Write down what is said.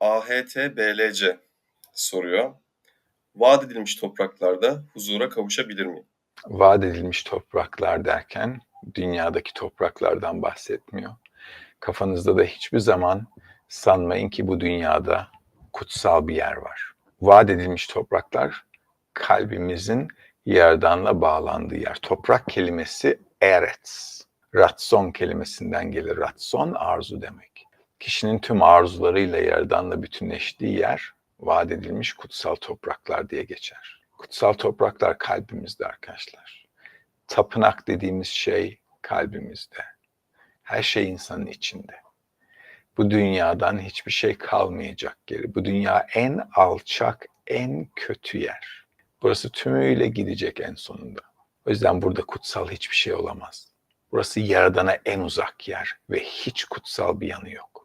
AHTBLC soruyor. Vaat edilmiş topraklarda huzura kavuşabilir miyim? Vaat edilmiş topraklar derken dünyadaki topraklardan bahsetmiyor. Kafanızda da hiçbir zaman sanmayın ki bu dünyada kutsal bir yer var. Vaat edilmiş topraklar kalbimizin yerdanla bağlandığı yer. Toprak kelimesi eretz. Ratson kelimesinden gelir. Ratson arzu demek. Kişinin tüm arzularıyla yerdanla bütünleştiği yer vaat edilmiş kutsal topraklar diye geçer. Kutsal topraklar kalbimizde arkadaşlar. Tapınak dediğimiz şey kalbimizde. Her şey insanın içinde. Bu dünyadan hiçbir şey kalmayacak geri. Bu dünya en alçak, en kötü yer. Burası tümüyle gidecek en sonunda. O yüzden burada kutsal hiçbir şey olamaz. Burası Yaradan'a en uzak yer ve hiç kutsal bir yanı yok.